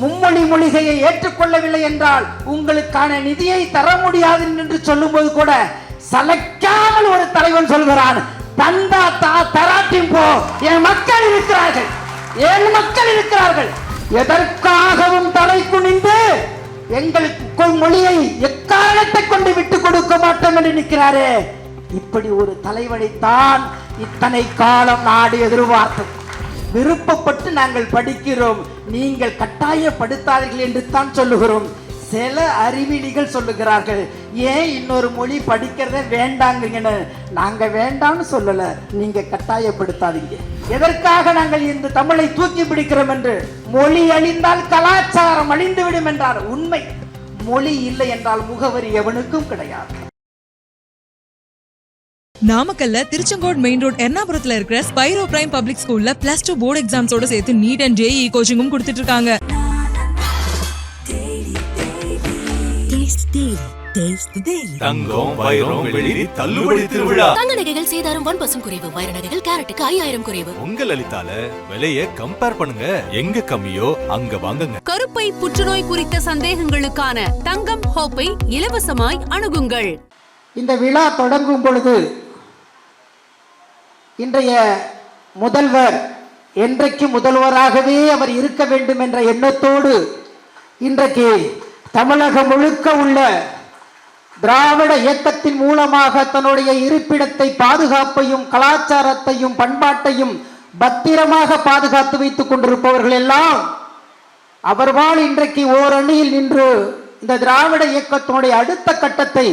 மும்மொழி மொழிகையை ஏற்றுக்கொள்ளவில்லை என்றால் உங்களுக்கான நிதியை தர முடியாது என்று சொல்லும்போது கூட சலைக்காமல் ஒரு தலைவன் சொல்கிறான் தந்தா தா தராட்டின் போ. என் மக்கள் இருக்கிறார்கள். என் மக்கள் இருக்கிறார்கள். எதற்காகவும் தலை குனிந்து எங்களுக்கு மொழியை எக்காரணத்தை கொண்டு விட்டு கொடுக்க மாட்டோம் என்று நிற்கிறாரே. இப்படி ஒரு தலைவனைத்தான் இத்தனை காலம் நாடு எதிர்பார்த்தது. விருப்பப்பட்டு நாங்கள் படிக்கிறோம். நீங்கள் கட்டாயப்படுத்தாதீர்கள் என்று தான் சொல்லுகிறோம். சில அறிவிலிகள் சொல்லுகிறார்கள். ஏன் இன்னொரு மொழி படிக்கிறத வேண்டாங்கன்னு நாங்க வேண்டாம்னு சொல்லல. நீங்க கட்டாயப்படுத்தாதீங்க. எதற்காக நாங்கள் இந்த தமிழை தூக்கி பிடிக்கிறோம் என்று? மொழி அழிந்தால் கலாச்சாரம் அழிந்துவிடும் என்றார் உண்மை. மொழி இல்லை என்றால் முகவரி எவனுக்கும் கிடையாது. நாமக்கல்ல திருச்செங்கோடு மெயின் ரோட் எர்ணாபுரத்துல இருக்கிற ஸ்பைரோ பிரைம் பப்ளிக் ஸ்கூல்ல பிளஸ் டூ போர்டு எக்ஸாம்ஸோட சேர்த்து நீட் அண்ட் ஜேஇ கோச்சிங்கும் கொடுத்துட்டு இருக்காங்க. தங்கம் வைரம் வெளிரி தள்ளுபடி திருவிழா. தங்க நகைகள் சேதாரம் ஒன் பர்சன்ட் குறைவு வைர நகைகள் கேரட்டுக்கு ஐயாயிரம் குறைவு. உங்க லலிதால விலைய கம்பேர் பண்ணுங்க. எங்க கம்மியோ அங்க வாங்குங்க. கருப்பை புற்றுநோய் குறித்த சந்தேகங்களுக்கான தங்கம் ஹோப்பை இலவசமாய் அணுகுங்கள். இந்த விழா தொடங்கும் பொழுது இன்றைய முதல்வர் என்றைக்கு முதல்வராகவே அவர் இருக்க வேண்டும் என்ற எண்ணத்தோடு இன்றைக்கு தமிழகம் முழுக்க உள்ள திராவிட இயக்கத்தின் மூலமாக தன்னுடைய இருப்பிடத்தை பாதுகாப்பையும் கலாச்சாரத்தையும் பண்பாட்டையும் பத்திரமாக பாதுகாத்து வைத்துக் கொண்டிருப்பவர்கள் எல்லாம் அவர்வால் இன்றைக்கு ஓரணியில் நின்று இந்த திராவிட இயக்கத்தினுடைய அடுத்த கட்டத்தை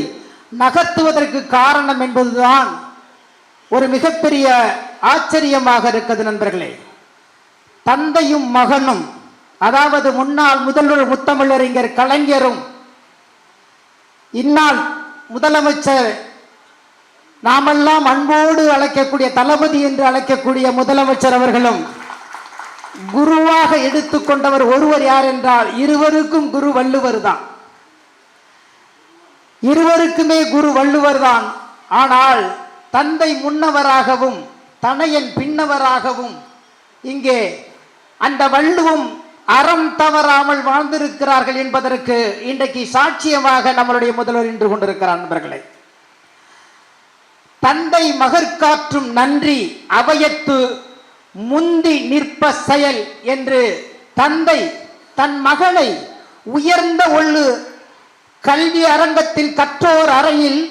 நகர்த்துவதற்கு காரணம் என்பதுதான். ஒரு மிகப்பெரிய ஆச்சரியமாக இருக்கிறது நண்பர்களே. தந்தையும் மகனும் அதாவது முன்னாள் முதல்வர் முத்தமிழறிஞர் கலைஞரும் இந்நாள் முதலமைச்சர் நாமெல்லாம் அன்போடு அழைக்கக்கூடிய தளபதி என்று அழைக்கக்கூடிய முதலமைச்சர் அவர்களும் குருவாக எடுத்துக்கொண்டவர் ஒருவர் யார் என்றால் இருவருக்கும் குரு வள்ளுவர் தான். இருவருக்குமே குரு வள்ளுவர் தான். ஆனால் தந்தை முன்னவராகவும் தனையன் பின்னவராகவும் இங்கே அந்த வள்ளுவும் அறம் தவறாமல் வாழ்ந்திருக்கிறார்கள் என்பதற்கு இன்றைக்கு சாட்சியமாக நம்மளுடைய முதல்வர் நின்று கொண்டிருக்கிறார் நண்பர்களை. தந்தை மகற்காற்றும் நன்றி அவையத்து முந்தி நிற்ப செயல் என்று தந்தை தன் மகனை உயர்ந்த ஒள்ளு கல்வி அரங்கத்தில் கற்றோர் அறையில்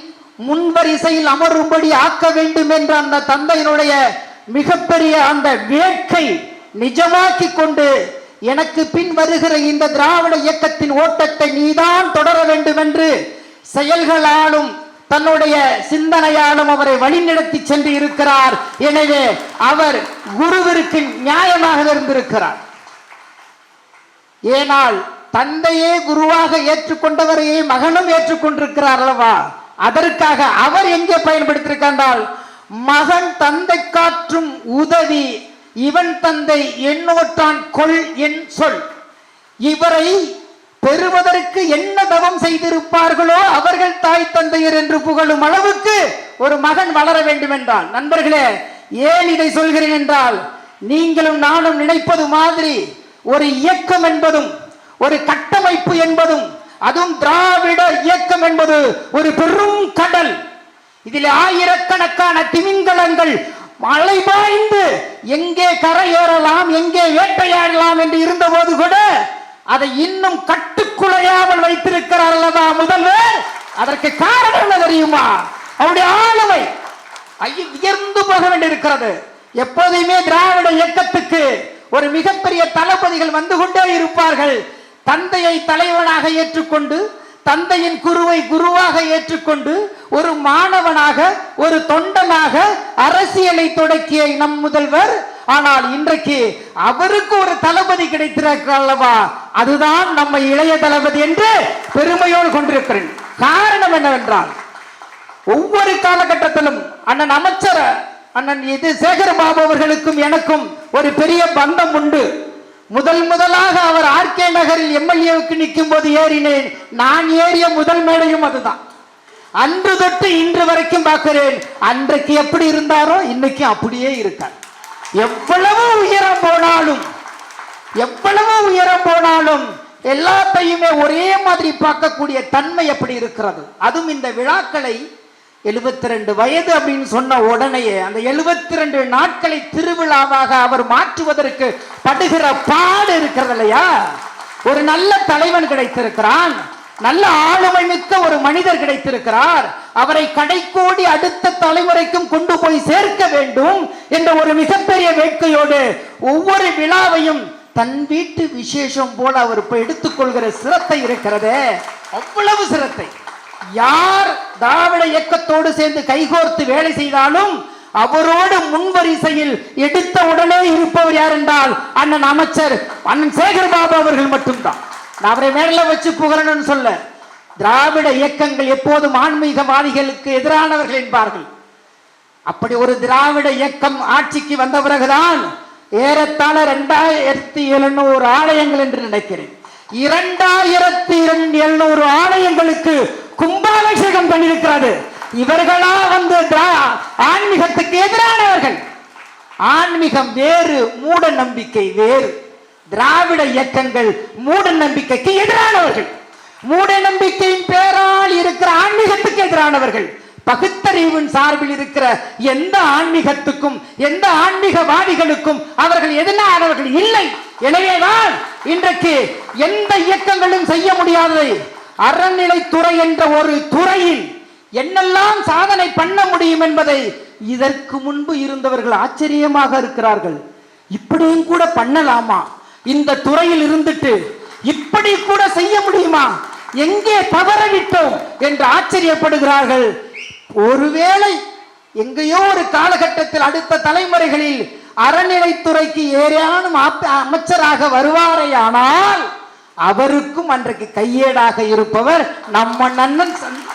முன்வரிசையில் அமரும்படி ஆக்க வேண்டும் என்ற அந்த தந்தையினுடைய மிகப்பெரிய அந்த வேட்கை நிஜமாக்கி கொண்டு எனக்கு பின் வருகிற இந்த திராவிட இயக்கத்தின் ஓட்டத்தை நீதான் தொடர வேண்டும் என்று செயல்களாலும் தன்னுடைய சிந்தனையாலும் அவரை வழிநடத்தி சென்று இருக்கிறார். எனவே அவர் குருவிற்கு நியாயமாக இருந்திருக்கிறார் ஏனால் தந்தையே குருவாக ஏற்றுக்கொண்டவரையே மகனும் ஏற்றுக்கொண்டிருக்கிறார் அல்லவா? அதற்காக அவர் எங்கே பயன்படுத்தியிருக்கின்றால் மகன் தந்தை காற்றும் உதவி இவன் தந்தை என்னோட்டான் கொள் என் சொல். இவரை பெறுவதற்கு என்ன தவம் செய்திருப்பார்களோ அவர்கள் தாய் தந்தையர் என்று புகழும் அளவுக்கு ஒரு மகன் வளர வேண்டும் என்றால் நண்பர்களே ஏன் இதை சொல்கிறேன் என்றால் நீங்களும் நானும் நினைப்பது மாதிரி ஒரு இயக்கம் என்பதும் ஒரு கட்டமைப்பு என்பதும் அதுவும் திராவிட இயக்கம் என்பது ஒரு பெரும் கடல். இதில் ஆயிரக்கணக்கான திமிங்கலங்கள் மழை பாய்ந்து எங்கே கரையேறலாம் எங்கே வேட்டையாடலாம் என்று இருந்தபோது கூட அதை இன்னும் கட்டுக்குலையாமல் வைத்திருக்கிறார் அல்லதா முதல்வர்? அதற்கு காரணம் என்ன தெரியுமா? அவருடைய ஆளுமை உயர்ந்து போக வேண்டியிருக்கிறது. எப்போதையுமே திராவிட இயக்கத்துக்கு ஒரு மிகப்பெரிய தளபதிகள் வந்து கொண்டே இருப்பார்கள். தந்தையை தலைவனாக ஏற்றுக்கொண்டு தந்தையின் குருவை குருவாக ஏற்றுக்கொண்டு ஒரு மாணவனாக ஒரு தொண்டனாக அரசியலை தொடக்கிய நம் முதல்வர். ஆனால் இன்றைக்கு அவருக்கு ஒரு தளபதி கிடைத்திருக்கிறார் அல்லவா? அதுதான் நம்ம இளைய தளபதி என்று பெருமையோடு கொண்டிருக்கிறேன். காரணம் என்னவென்றால் ஒவ்வொரு காலகட்டத்திலும் அண்ணன் அமைச்சர் அண்ணன் இது சேகரபாபு அவர்களுக்கும் எனக்கும் ஒரு பெரிய பந்தம் உண்டு. முதல் முதலாக அவர் ஆர்கே நகரில் எம்எல்ஏவுக்கு நிற்கும் போது ஏறினேன். நான் ஏறிய முதல் மேடையும் அதுதான். அன்று தொட்டு இன்று வரைக்கும் பார்க்கிறேன். அன்றைக்கு எப்படி இருந்தாரோ இன்னைக்கு அப்படியே இருக்கார். எவ்வளவு உயரம் போனாலும் எவ்வளவு உயரம் போனாலும் எல்லாத்தையுமே ஒரே மாதிரி பார்க்கக்கூடிய தன்மை எப்படி இருக்கிறது? அதுவும் இந்த விழாக்களை 72 ரெண்டு வயது அப்படின்னு சொன்ன உடனேயே அந்த 72 ரெண்டு நாட்களை திருவிழாவாக அவர் மாற்றுவதற்கு படுகிற பாடு இருக்கிறது இல்லையா? ஒரு நல்ல தலைவன் கிடைத்திருக்கிறான். நல்ல ஆளுமை மிக்க ஒரு மனிதர் கிடைத்திருக்கிறார். அவரை கடைக்கோடி அடுத்த தலைமுறைக்கும் கொண்டு போய் சேர்க்க வேண்டும் என்ற ஒரு மிகப்பெரிய வேட்கையோடு ஒவ்வொரு விழாவையும் தன் வீட்டு விசேஷம் போல அவர் இப்ப எடுத்துக்கொள்கிற சிரத்தை இருக்கிறதே. அவ்வளவு சிரத்தை. யார் திராவிட இயக்கத்தோடு சேர்ந்து கைகோர்த்து வேலை செய்தாலும் அவரோடு முன்வரிசையில் எடுத்த உடனே இருப்பவர் யார் என்றால் அண்ணன் அமைச்சர் அண்ணன் சேகர் பாபு அவர்கள் மட்டும்தான். நான் அவரை மேல வச்சு புகழணும்னு சொல்ல திராவிட இயக்கங்கள் எப்போதும் ஆன்மீகவாதிகளுக்கு எதிரானவர்கள் என்பார்கள். அப்படி ஒரு திராவிட இயக்கம் ஆட்சிக்கு வந்த பிறகுதான் ஏறத்தாழ இரண்டாயிரத்தி எழுநூறு ஆலயங்கள் என்று நினைக்கிறேன். இரண்டாயிரத்தி எழுநூறு ஆலயங்களுக்கு கும்பாபிஷேகம் பண்ணியிருக்கிறது. இவர்களா வந்து திரா- ஆன்மீகத்துக்கு எதிரானவர்கள். ஆன்மீகம் வேறு மூட நம்பிக்கை வேறு. திராவிட இயக்கங்கள் மூட நம்பிக்கைக்கு எதிரானவர்கள். மூட நம்பிக்கையின் பேரால் இருக்கிற ஆன்மீகத்துக்கு எதிரானவர்கள். பகுத்தறிவின் சார்பில் இருக்கிற எந்த ஆன்மீகத்துக்கும் எந்த ஆன்மீகவாதிகளுக்கும் அவர்கள் எதிரானவர்கள் இல்லை. எனவேதான் இன்றைக்கு எந்த இயக்கங்களும் செய்ய முடியாததை அறநிலைத்துறை என்ற ஒரு துறையில் என்னெல்லாம் சாதனை பண்ண முடியும் என்பதை இதற்கு முன்பு இருந்தவர்கள் ஆச்சரியமாக இருக்கிறார்கள். இப்படியும் கூட பண்ணலாமா? இந்த துறையில் இருந்துட்டு இப்படி கூட செய்ய முடியுமா? எங்கே தவறவிட்டோம் என்று ஆச்சரியப்படுகிறார்கள். ஒருவேளை எங்கேயோ ஒரு காலகட்டத்தில் அடுத்த தலைமுறைகளில் அறநிலைத்துறைக்கு ஏறேனும் அமைச்சராக அமைச்சராக வருவாரேயானால் அவருக்கும் அன்றைக்கு கையேடாக இருப்பவர் நம்ம நன்னன் சன்-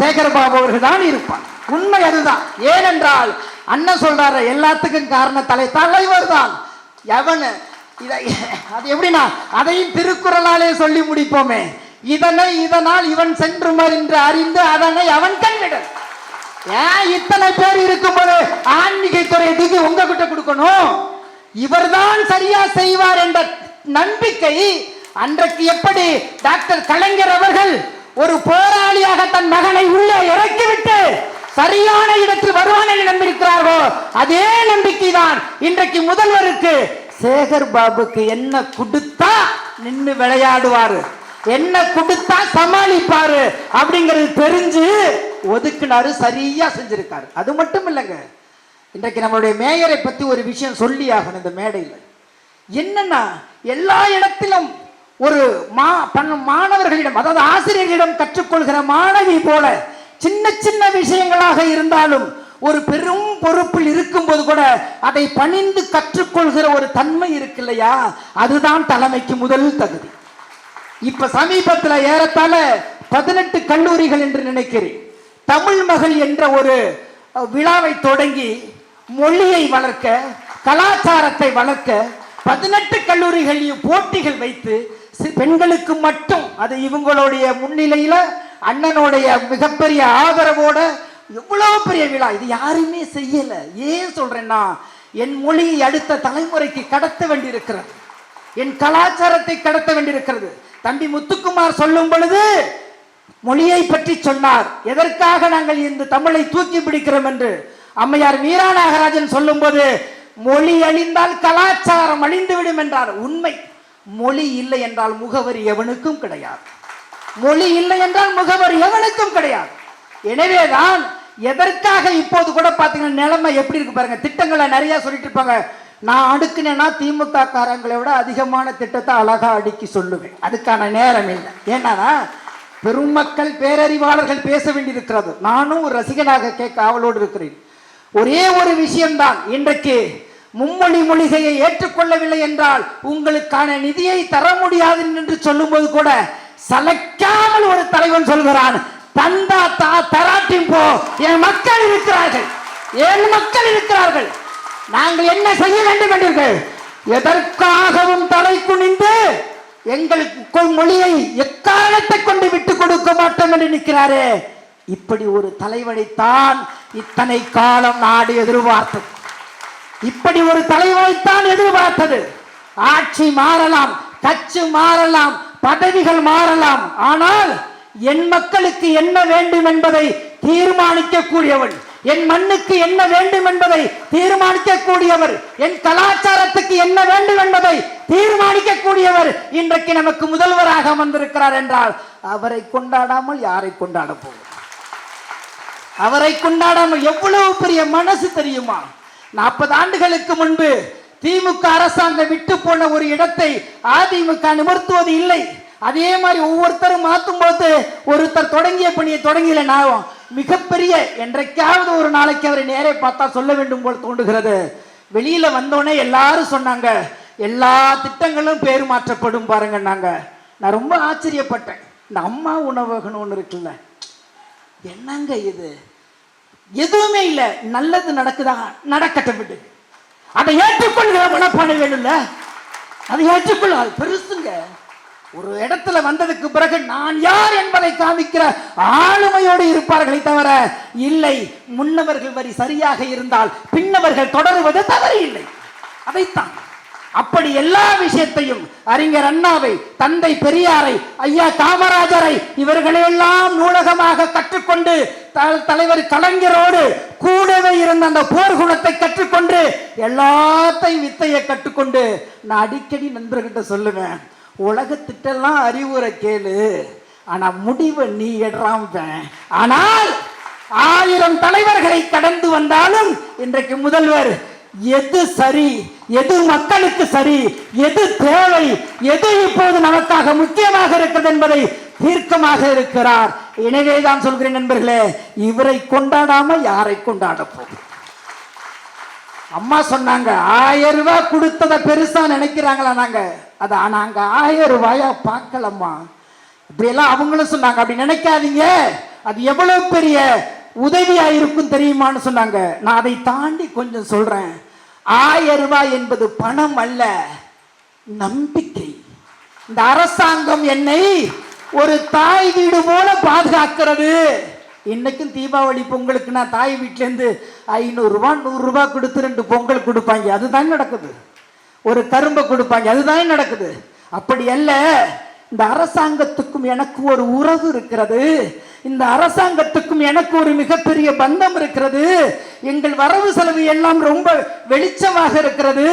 சேகர்பாபு அவர்கள் தான் இருப்பார். உண்மை அதுதான். ஏனென்றால் அண்ணன் சொல்றாரு எல்லாத்துக்கும் காரண தலை தலைவர் தான். எவனு இதை அது எப்படின்னா அதையும் திருக்குறளாலே சொல்லி முடிப்போமே. இதனை இதனால் இவன் சென்று என்று அறிந்து அதனை அவன் கண்விடல் ஏன் இத்தனை பேர் இருக்கும்போது ஆன்மீகத்துறை எதுக்கு உங்ககிட்ட கொடுக்கணும்? இவர்தான் சரியா செய்வார் என்ற நம்பிக்கை அன்றைக்கு எப்படி டாக்டர் கலைஞர் அவர்கள் ஒரு போராளியாக தன் மகனை உள்ளே இறக்கிவிட்டு சரியான இடத்தில் வருவான் என்று நம்பியிருக்கிறார்களோ அதே நம்பிக்கை தான் இன்றைக்கு முதல்வருக்கு. சேகர் பாபுக்கு என்ன கொடுத்தா நின்று விளையாடுவாரு? என்ன கொடுத்தா சமாளிப்பாரு? அப்படிங்கிறது தெரிஞ்சு ஒதுக்குனாரு சரியா செஞ்சிருக்காரு. அது மட்டும் இல்லைங்க. இன்றைக்கு நம்மளுடைய மேயரை பத்தி ஒரு விஷயம் சொல்லி ஆகணும் இந்த மேடையில். என்னன்னா எல்லா இடத்திலும் ஒரு மா பண்ணும் மாணவர்களிடம் அதாவது ஆசிரியர்களிடம் கற்றுக்கொள்கிற மாணவி போல சின்ன சின்ன விஷயங்களாக இருந்தாலும் ஒரு பெரும் பொறுப்பில் இருக்கும்போது கூட அதை பணிந்து கற்றுக்கொள்கிற ஒரு தன்மை இருக்கு இல்லையா அதுதான் தலைமைக்கு முதல் தகுதி. இப்ப சமீபத்தில் ஏறத்தாழ பதினெட்டு கல்லூரிகள் என்று நினைக்கிறேன். தமிழ் மகள் என்ற ஒரு விழாவை தொடங்கி மொழியை வளர்க்க கலாச்சாரத்தை வளர்க்க பதினெட்டு கல்லூரிகளையும் போட்டிகள் வைத்து பெண்களுக்கு மட்டும் அது இவங்களுடைய முன்னிலையில அண்ணனுடைய மிகப்பெரிய ஆதரவோட எவ்வளவு பெரிய விழா. இது யாருமே செய்யல. ஏன் சொல்றேன்னா என் மொழியை அடுத்த தலைமுறைக்கு கடத்த வேண்டியிருக்கிறது. என் கலாச்சாரத்தை கடத்த வேண்டியிருக்கிறது. தம்பி முத்துக்குமார் சொல்லும் பொழுது மொழியை பற்றி சொன்னார். எதற்காக நாங்கள் இந்த தமிழை தூக்கி பிடிக்கிறோம்? என்று அம்மையார் மீரா நாகராஜன் சொல்லும்போது மொழி அழிந்தால் கலாச்சாரம் அழிந்துவிடும் என்றார். உண்மை. மொழி இல்லை என்றால் முகவரி எவனுக்கும் கிடையாது. மொழி இல்லை என்றால் முகவரி எவனுக்கும் கிடையாது. எனவேதான் எதற்காக இப்போது கூட பாத்தீங்கன்னா நிலைமை எப்படி இருக்கு பாருங்க. திட்டங்களை நிறைய சொல்லிட்டு இருப்பாங்க. நான் அடுக்கினேன்னா திமுக காரங்களை விட அதிகமான திட்டத்தை அழகா அடுக்கி சொல்லுவேன். அதுக்கான நேரம் இல்லை. ஏன்னா பெருமக்கள் பேரறிவாளர்கள் பேச வேண்டியிருக்கிறது. நானும் ஒரு ரசிகனாக கேட்க அவளோடு இருக்கிறேன். ஒரே ஒரு விஷயம்தான். இன்றைக்கு மும்மொழி மொழிகையை ஏற்றுக்கொள்ளவில்லை என்றால் உங்களுக்கான நிதியை தர முடியாது என்று சொல்லும்போது கூட சலைக்காமல் ஒரு தலைவன் சொல்கிறான் தந்தா தா தராட்டின் போ. என் மக்கள் இருக்கிறார்கள். என் மக்கள் இருக்கிறார்கள். நாங்கள் என்ன செய்ய வேண்டும் என்றீர்கள்? எதற்காகவும் தலை குனிந்து எங்களுக்கு மொழியை எக்காரணத்தை கொண்டு விட்டுக் கொடுக்க மாட்டோம் என்று நிற்கிறாரே. இப்படி ஒரு தலைவனைத்தான் இத்தனை காலம் நாடு எதிர்பார்த்தது. இப்படி ஒரு தலைவனைத்தான் எதிர்பார்த்தது. ஆட்சி மாறலாம் கட்சி மாறலாம் பதவிகள் மாறலாம். ஆனால் என் மக்களுக்கு என்ன வேண்டும் என்பதை தீர்மானிக்க என் மண்ணுக்கு என்ன வேண்டும் என்பதை தீர்மானிக்க கூடியவர் என் கலாச்சாரத்துக்கு என்ன வேண்டும் என்பதை தீர்மானிக்க கூடியவர் இன்றைக்கு நமக்கு முதல்வராக வந்திருக்கிறார் என்றால் அவரை கொண்டாடாமல் யாரை கொண்டாட போகும் அவரை கொண்டாடாமல் எவ்வளவு பெரிய மனசு தெரியுமா? நாற்பது ஆண்டுகளுக்கு முன்பு திமுக அரசாங்கம் விட்டு போன ஒரு இடத்தை அதிமுக நிமிர்த்துவது இல்லை. அதே மாதிரி ஒவ்வொருத்தரும் மாற்றும் போது ஒருத்தர் தொடங்கிய பணியை தொடங்கியில நான் மிகப்பெரிய என்றைக்காவது ஒரு நாளைக்கு அவரை நேரே பார்த்தா சொல்ல வேண்டும் போல் தோன்றுகிறது. வெளியில வந்தோடனே எல்லாரும் சொன்னாங்க. எல்லா திட்டங்களும் பேர் மாற்றப்படும் பாருங்க நாங்க. நான் ரொம்ப ஆச்சரியப்பட்டேன். இந்த அம்மா உணவகம்னு ஒன்று இருக்குல்ல. என்னங்க இது? எதுவுமே இல்லை. நல்லது நடக்குதா? நடக்கட்டும் விடு. அதை ஏற்றுக்கொள்கிற மனப்பானை வேணும்ல? அதை ஏற்றுக்கொள்ள அது பெருசுங்க. ஒரு இடத்துல வந்ததுக்கு பிறகு நான் யார் என்பதை காமிக்கிற ஆளுமையோடு இருப்பார்களே தவிர இல்லை. முன்னவர்கள் வரி சரியாக இருந்தால் பின்னவர்கள் தொடருவது தவறு இல்லை அதைத்தான். அப்படி எல்லா விஷயத்தையும் அறிஞர் அண்ணாவை தந்தை பெரியாரை ஐயா காமராஜரை இவர்களையெல்லாம் நூலகமாக கற்றுக்கொண்டு த- தலைவர் கலைஞரோடு கூடவே இருந்த அந்த போர்க்குணத்தை கற்றுக்கொண்டு எல்லாத்தையும் வித்தையை கற்றுக்கொண்டு நான் அடிக்கடி நண்பர்கிட்ட சொல்லுவேன் உலகத்திட்டெல்லாம் அறிவுரை கேளு ஆனா முடிவை நீ எடுறாம்பேன். ஆனால் ஆயிரம் தலைவர்களை கடந்து வந்தாலும் இன்றைக்கு முதல்வர் எது சரி எது மக்களுக்கு சரி எது தேவை எது இப்போது நமக்காக முக்கியமாக இருக்கிறது என்பதை தீர்க்கமாக இருக்கிறார். எனவே தான் சொல்கிறேன் நண்பர்களே இவரை கொண்டாடாம யாரை கொண்டாட போகும் அம்மா சொன்னாங்க ஆயிரம் ரூபாய் கொடுத்ததை பெருசா நினைக்கிறாங்களா நாங்க? அதை நாங்க ஆயிரம் ரூபாயா பார்க்கலம்மா. இப்படியெல்லாம் அவங்களும் சொன்னாங்க அப்படி நினைக்காதீங்க. அது எவ்வளவு பெரிய உதவியா இருக்கும் தெரியுமான்னு சொன்னாங்க. நான் அதை தாண்டி கொஞ்சம் சொல்றேன். ஆயிரம் ரூபாய் என்பது பணம் அல்ல நம்பிக்கை. இந்த அரசாங்கம் என்னை ஒரு தாய் வீடு போல பாதுகாக்கிறது. இன்னைக்கும் தீபாவளி பொங்கலுக்கு நான் தாய் வீட்டிலேருந்து ஐநூறுரூவா நூறுரூவா கொடுத்து ரெண்டு பொங்கல் கொடுப்பாங்க. அதுதான் நடக்குது. ஒரு கரும்பை கொடுப்பாங்க. அதுதான் நடக்குது. அப்படி அல்ல இந்த அரசாங்கத்துக்கும் எனக்கு ஒரு உறவு இருக்கிறது. இந்த அரசாங்கத்துக்கும் எனக்கு ஒரு மிகப்பெரிய பந்தம் இருக்கிறது. எங்கள் வரவு செலவு எல்லாம் ரொம்ப வெளிச்சமாக இருக்கிறது.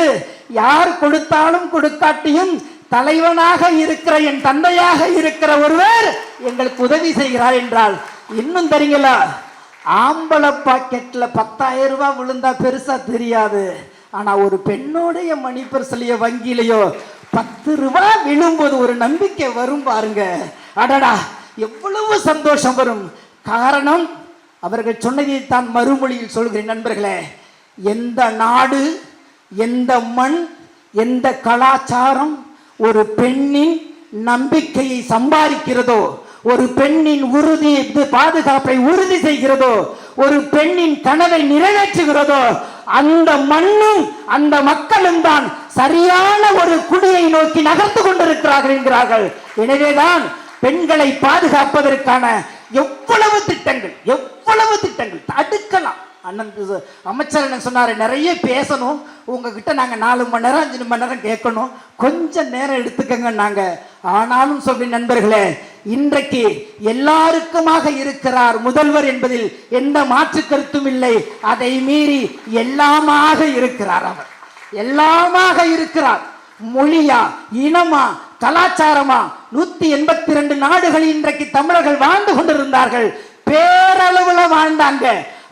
யார் கொடுத்தாலும் கொடுக்காட்டியும் தலைவனாக இருக்கிற என் தந்தையாக இருக்கிற ஒருவர் எங்களுக்கு உதவி செய்கிறார் என்றால் இன்னும் தெரியுங்களா? ஆம்பளை பாக்கெட்ல பத்தாயிரம் ரூபாய் விழுந்தா பெருசா தெரியாது. ஆனா ஒரு பெண்ணோடைய மணிப்பரிசலையோ வங்கியிலையோ பத்து ரூபாய் விழும்போது ஒரு நம்பிக்கை வரும் பாருங்க. அடடா எவ்வளவு சந்தோஷம் வரும். காரணம் அவர்கள் சொன்னதை தான் மறுமொழியில் சொல்கிறேன் நண்பர்களே. எந்த நாடு எந்த மண் எந்த கலாச்சாரம் ஒரு பெண்ணின் நம்பிக்கையை சம்பாதிக்கிறதோ ஒரு பெண்ணின் உறுதி பாதுகாப்பை உறுதி செய்கிறதோ ஒரு பெண்ணின் கனவை நிறைவேற்றுகிறதோ அந்த மண்ணும் அந்த மக்களும் தான் சரியான ஒரு குடியை நோக்கி நகர்ந்து கொண்டிருக்கிறார்கள் என்கிறார்கள். எனவேதான் பெண்களை பாதுகாப்பதற்கான எவ்வளவு திட்டங்கள் எவ்வளவு திட்டங்கள்? தடுக்கலாம். அண்ணன் அமைச்சர் என்ன சொன்னார் நிறைய பேசணும். உங்ககிட்ட நாங்கள் நாலு மணி நேரம் அஞ்சு மணி நேரம் கேட்கணும். கொஞ்சம் நேரம் எடுத்துக்கங்க நாங்கள் ஆனாலும் சொல்லி நண்பர்களே இன்றைக்கு எல்லாருக்குமாக இருக்கிறார் முதல்வர் என்பதில் எந்த மாற்று கருத்தும் இல்லை. அதை மீறி எல்லாமாக இருக்கிறார் அவர். எல்லாமாக இருக்கிறார். மொழியா இனமா கலாச்சாரமா? நூத்தி எண்பத்தி ரெண்டு நாடுகளில் இன்றைக்கு தமிழர்கள் வாழ்ந்து கொண்டிருந்தார்கள். பேரளவுல வாழ்ந்தாங்க.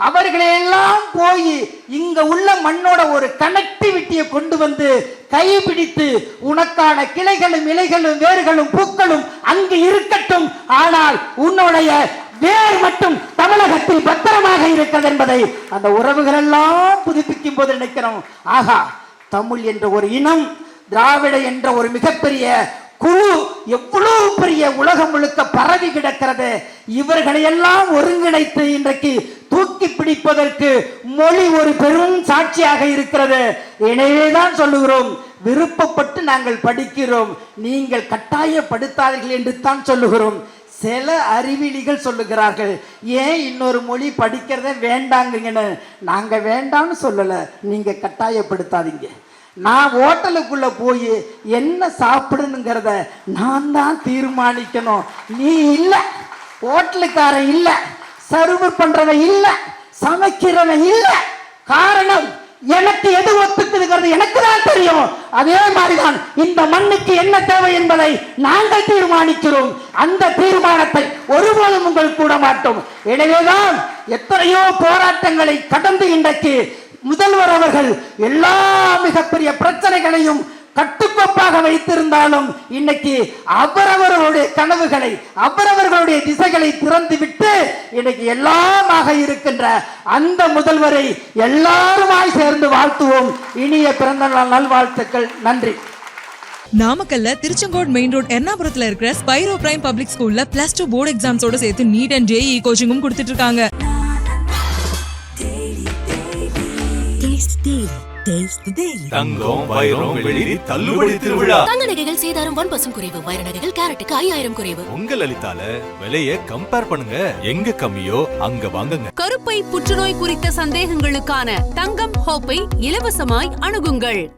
அவர்களெல்லாம் போய் இங்க உள்ள மண்ணோட ஒரு கனெக்டிவிட்டியை கொண்டு வந்து கைபிடித்து உனக்கான கிளைகளும் இலைகளும் வேர்களும் பூக்களும் அங்கு இருக்கட்டும். ஆனால் உன்னுடைய வேர் மட்டும் தமிழகத்தில் பத்திரமாக இருக்கிறது என்பதை அந்த உறவுகள் எல்லாம் புதுப்பிக்கும் போது நினைக்கிறோம். ஆகா தமிழ் என்ற ஒரு இனம் திராவிட என்ற ஒரு மிகப்பெரிய குழு எவ்வளவு பெரிய உலகம் முழுக்க பரவி கிடக்கிறது. இவர்களை எல்லாம் ஒருங்கிணைத்து இன்றைக்கு தூக்கி பிடிப்பதற்கு மொழி ஒரு பெரும் சாட்சியாக இருக்கிறது. எனவேதான் சொல்லுகிறோம். விருப்பப்பட்டு நாங்கள் படிக்கிறோம். நீங்கள் கட்டாயப்படுத்தாதீர்கள் என்று தான் சொல்லுகிறோம். சில அறிவிலிகள் சொல்லுகிறார்கள். ஏன் இன்னொரு மொழி படிக்கிறதே வேண்டாங்கன்னு நாங்க வேண்டாம்னு சொல்லல. நீங்க கட்டாயப்படுத்தாதீங்க. நான் ஹோட்டலுக்குள்ள போய் என்ன சாப்பிடணுங்கிறத நான் தான் தீர்மானிக்கணும். நீ இல்லை. ஹோட்டலுக்காரன் இல்லை. சர்வ் பண்றவன் இல்லை. சமைக்கிறவன் இல்லை. காரணம் எனக்கு எது ஒத்துக்குதுங்கிறது எனக்கு தான் தெரியும். அதே மாதிரிதான் இந்த மண்ணுக்கு என்ன தேவை என்பதை நாங்கள் தீர்மானிக்கிறோம். அந்த தீர்மானத்தை ஒருபோதும் உங்கள் கூட மாட்டோம். எனவேதான் எத்தனையோ போராட்டங்களை கடந்து இன்றைக்கு முதல்வர் அவர்கள் எல்லா மிகப்பெரிய பிரச்சனைகளையும் கட்டுக்கோப்பாக வைத்திருந்தாலும் இன்னைக்கு அவரவர்களுடைய கனவுகளை அவரவர்களுடைய திசைகளை திறந்துவிட்டு இன்னைக்கு எல்லாமாக இருக்கின்ற அந்த முதல்வரை எல்லாருமாய் சேர்ந்து வாழ்த்துவோம். இனிய பிறந்த நாள் நல்வாழ்த்துக்கள். நன்றி. நாமக்கல்ல திருச்செங்கோடு மெயின் ரோட் எர்ணாபுரத்துல இருக்கிற ஸ்பைரோ பிரைம் பப்ளிக் ஸ்கூல்ல பிளஸ் டூ போர்டு எக்ஸாம்ஸோட சேர்த்து நீட் அண்ட் ஜேஇ கோச்சிங்கும் கொடுத்துட்டு இருக்காங்க. தங்கம் வைரம் வெள்ளி தள்ளுபடி திருவிழா. தங்க நகைகள் சேதாரம் ஒன் பர்சன்ட் குறைவு வைர நகைகள் கேரட்டுக்கு ஐயாயிரம் குறைவு. உங்க லலிதால விலைய கம்பேர் பண்ணுங்க. எங்க கம்மியோ அங்க வாங்குங்க. கருப்பை புற்றுநோய் குறித்த சந்தேகங்களுக்கான தங்கம் ஹோப்பை இலவசமாய் அணுகுங்கள்.